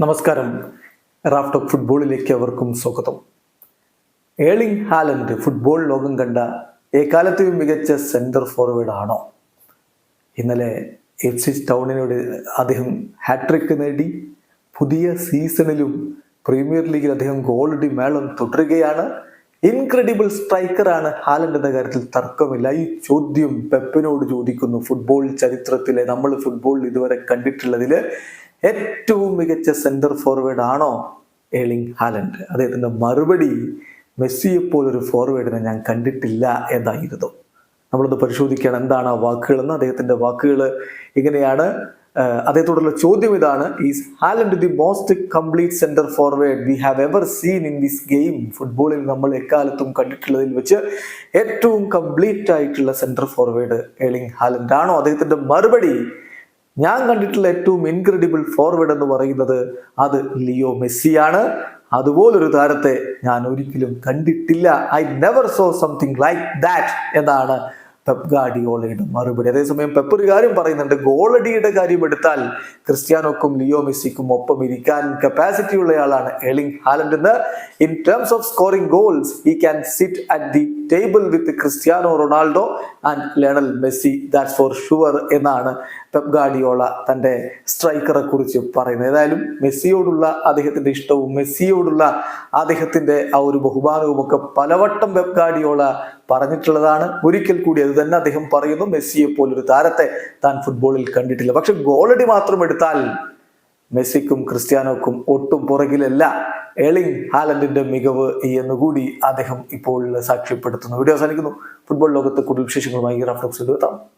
നമസ്കാരം. റാഫ്റ്റ് ഫുട്ബോളിലേക്ക് അവർക്കും സ്വാഗതം. ഏളിംഗ് ഹാലൻഡ് ഫുട്ബോൾ ലോകം കണ്ട എക്കാലത്തെയും മികച്ച സെന്റർ ഫോർവേഡ് ആണോ? ഇന്നലെ എഫ് സി ടൗണിനോട് അദ്ദേഹം ഹാട്രിക്ക് നേടി. പുതിയ സീസണിലും പ്രീമിയർ ലീഗിൽ അദ്ദേഹം ഗോൾഡി മേളം തുടരുകയാണ്. ഇൻക്രെഡിബിൾ സ്ട്രൈക്കറാണ് ഹാലൻഡ് എന്ന കാര്യത്തിൽ തർക്കമില്ല. ഈ ചോദ്യം പെപ്പിനോട് ചോദിക്കുന്നു. ഫുട്ബോൾ ചരിത്രത്തിലെ നമ്മൾ ഫുട്ബോളിൽ ഇതുവരെ കണ്ടിട്ടുള്ളതിൽ ഏറ്റവും മികച്ച സെന്റർ ഫോർവേഡ് ആണോ ഏളിംഗ് ഹാലൻഡ്? അദ്ദേഹത്തിന്റെ മറുപടി മെസ്സിയെപ്പോലൊരു ഫോർവേഡിനെ ഞാൻ കണ്ടിട്ടില്ല എന്നായിരുന്നു. നമ്മളൊന്ന് പരിശോധിക്കുകയാണ് എന്താണ് ആ വാക്കുകളെന്ന്. അദ്ദേഹത്തിന്റെ വാക്കുകൾ ഇങ്ങനെയാണ്. അദ്ദേഹത്തോടുള്ള ചോദ്യം ഇതാണ്. Is Haaland the most complete centre forward we have ever seen in this game ഫുട്ബോളിൽ നമ്മൾ എക്കാലത്തും കണ്ടിട്ടുള്ളതിൽ വെച്ച് ഏറ്റവും കംപ്ലീറ്റ് ആയിട്ടുള്ള സെന്റർ ഫോർവേഡ് ഏളിംഗ് ഹാലൻഡ് ആണോ? അദ്ദേഹത്തിന്റെ മറുപടി ഞാൻ കണ്ടിട്ടുള്ള ഏറ്റവും ഇൻക്രെഡിബിൾ ഫോർവേഡ് എന്ന് പറയുന്നത് അത് ലിയോ മെസ്സിയാണ്. അതുപോലൊരു താരത്തെ ഞാൻ ഒരിക്കലും കണ്ടിട്ടില്ല. I never saw something like that എന്നാണ് പെപ് ഗാഡിയോളയുടെ മറുപടി. അതേസമയം പെപ്പ് ഒരു കാര്യം പറയുന്നുണ്ട്. ഗോളടിയുടെ കാര്യം എടുത്താൽ ക്രിസ്ത്യാനോക്കും ലിയോ മെസ്സിക്കും ഒപ്പം ഇരിക്കാൻ കപ്പാസിറ്റി ഉള്ളയാളാണ് എളിങ് ഹാലൻഡ്. എന്ന് in terms of scoring goals he can sit at the table with Cristiano Ronaldo and Lionel Messi that's for sure എന്നാണ് പെപ് ഗാഡിയോള തന്റെ സ്ട്രൈക്കറെ കുറിച്ച് പറയുന്നത്. ഏതായാലും മെസ്സിയോടുള്ള അദ്ദേഹത്തിന്റെ ഇഷ്ടവും മെസ്സിയോടുള്ള അദ്ദേഹത്തിന്റെ ആ ഒരു ബഹുമാനവും ഒക്കെ പലവട്ടം പെപ് ഗാഡിയോള പറഞ്ഞിട്ടുള്ളതാണ്. ഒരിക്കൽ കൂടി അത് തന്നെ അദ്ദേഹം പറയുന്നു മെസ്സിയെ പോലൊരു താരത്തെ താൻ ഫുട്ബോളിൽ കണ്ടിട്ടില്ല. പക്ഷെ ഗോളടി മാത്രം എടുത്താൽ മെസ്സിക്കും ക്രിസ്ത്യാനോക്കും ഒട്ടും പുറകിലല്ല. എളിങ് ഹാലൻഡിന്റെ മികവ് എന്നുകൂടി അദ്ദേഹം ഇപ്പോൾ സാക്ഷ്യപ്പെടുത്തുന്നു. വീഡിയോ അവസാനിക്കുന്നു. ഫുട്ബോൾ ലോകത്ത് കൂടുതൽ വിശേഷങ്ങളുമായി റാഫ്റ്റോക്സിൽ എത്താം.